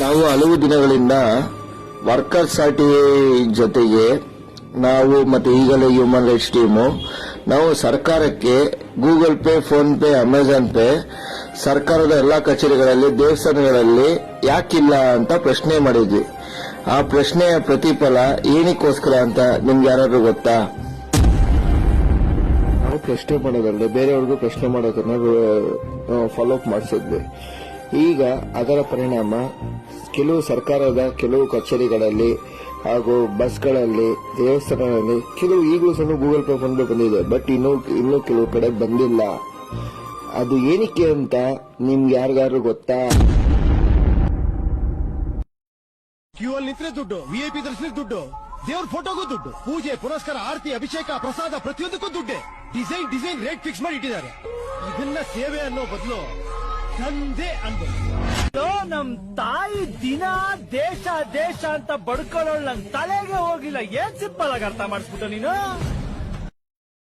ನಾವು ಹಲವು ದಿನಗಳಿಂದ ವರ್ಕರ್ಸ್ ಆರ್ಟಿ ಜೊತೆಗೆ ನಾವು ಮತ್ತೆ ಈಗಲೇ ಹ್ಯೂಮನ್ ರೈಟ್ಸ್ ಟೀಮು ನಾವು ಸರ್ಕಾರಕ್ಕೆ Google Pay PhonePe Amazon Pay ಸರ್ಕಾರದ ಎಲ್ಲಾ ಕಚೇರಿಗಳಲ್ಲಿ, ದೇವಸ್ಥಾನಗಳಲ್ಲಿ ಯಾಕಿಲ್ಲ ಅಂತ ಪ್ರಶ್ನೆ ಮಾಡಿದ್ವಿ. ಆ ಪ್ರಶ್ನೆಯ ಪ್ರತಿಫಲ ಏನಕ್ಕೋಸ್ಕರ ಅಂತ ನಿಮ್ಗೆ ಯಾರಾದ್ರೂ ಗೊತ್ತಾ? ನಾವು ಪ್ರಶ್ನೆ ಮಾಡೋದ್ರಲ್ಲಿ ಬೇರೆಯವ್ರಿಗೂ ಪ್ರಶ್ನೆ ಮಾಡೋದನ್ನ ಫಾಲೋ ಅಪ್ ಮಾಡಿಸಿದ್ವಿ. ಈಗ ಅದರ ಪರಿಣಾಮ ಕೆಲವು ಸರ್ಕಾರದ ಕೆಲವು ಕಚೇರಿಗಳಲ್ಲಿ ಹಾಗೂ ಬಸ್ಗಳಲ್ಲಿ, ದೇವಸ್ಥಾನಗಳಲ್ಲಿ, ಕೆಲವು ಈಗಲೂ ಸಹ ಗೂಗಲ್ ಪೇ ಫೋನ್ ಪೇ ಬಂದಿದೆ. ಬಟ್ ಇನ್ನೂ ಇನ್ನೂ ಕೆಲವು ಕಡೆ ಬಂದಿಲ್ಲ. ಅದು ಏನಕ್ಕೆ ಅಂತ ನಿಮ್ಗೆ ಯಾರಿಗಾದ್ರು ಗೊತ್ತಾ? ಕ್ಯೂ ಅಲ್ಲಿ ನಿಂತ್ರೆ ದುಡ್ಡು ವಿ ಐ ಪಿ ದರ್ಶನ ದುಡ್ಡು, ದೇವ್ರ ಫೋಟೋಗೂ ದುಡ್ಡು, ಪೂಜೆ, ಪುರಸ್ಕಾರ, ಆರತಿ, ಅಭಿಷೇಕ, ಪ್ರಸಾದ ಪ್ರತಿಯೊಂದಕ್ಕೂ ದುಡ್ಡೆ. ಡಿಸೈನ್ ಡಿಸೈನ್ ರೇಟ್ ಫಿಕ್ಸ್ ಮಾಡಿ ಇಟ್ಟಿದ್ದಾರೆ. ಇದನ್ನ ಸೇವೆ ಅನ್ನೋ ಬದಲು ದಂಧೆ ಅಂದ್ರು ನಮ್ ತಾಯಿ ದಿನ, ದೇಶ ದೇಶ ಅಂತ ಬಡ್ಕೊಳ್ಳೋಳ್ ನನ್ ತಲೆಗೆ ಹೋಗಿಲ್ಲ ಏನ್ ಸಿಂಪಲ್ ಆಗಿ ಅರ್ಥ ಮಾಡಿಸ್ಬಿಟ್ಟು ನೀನು?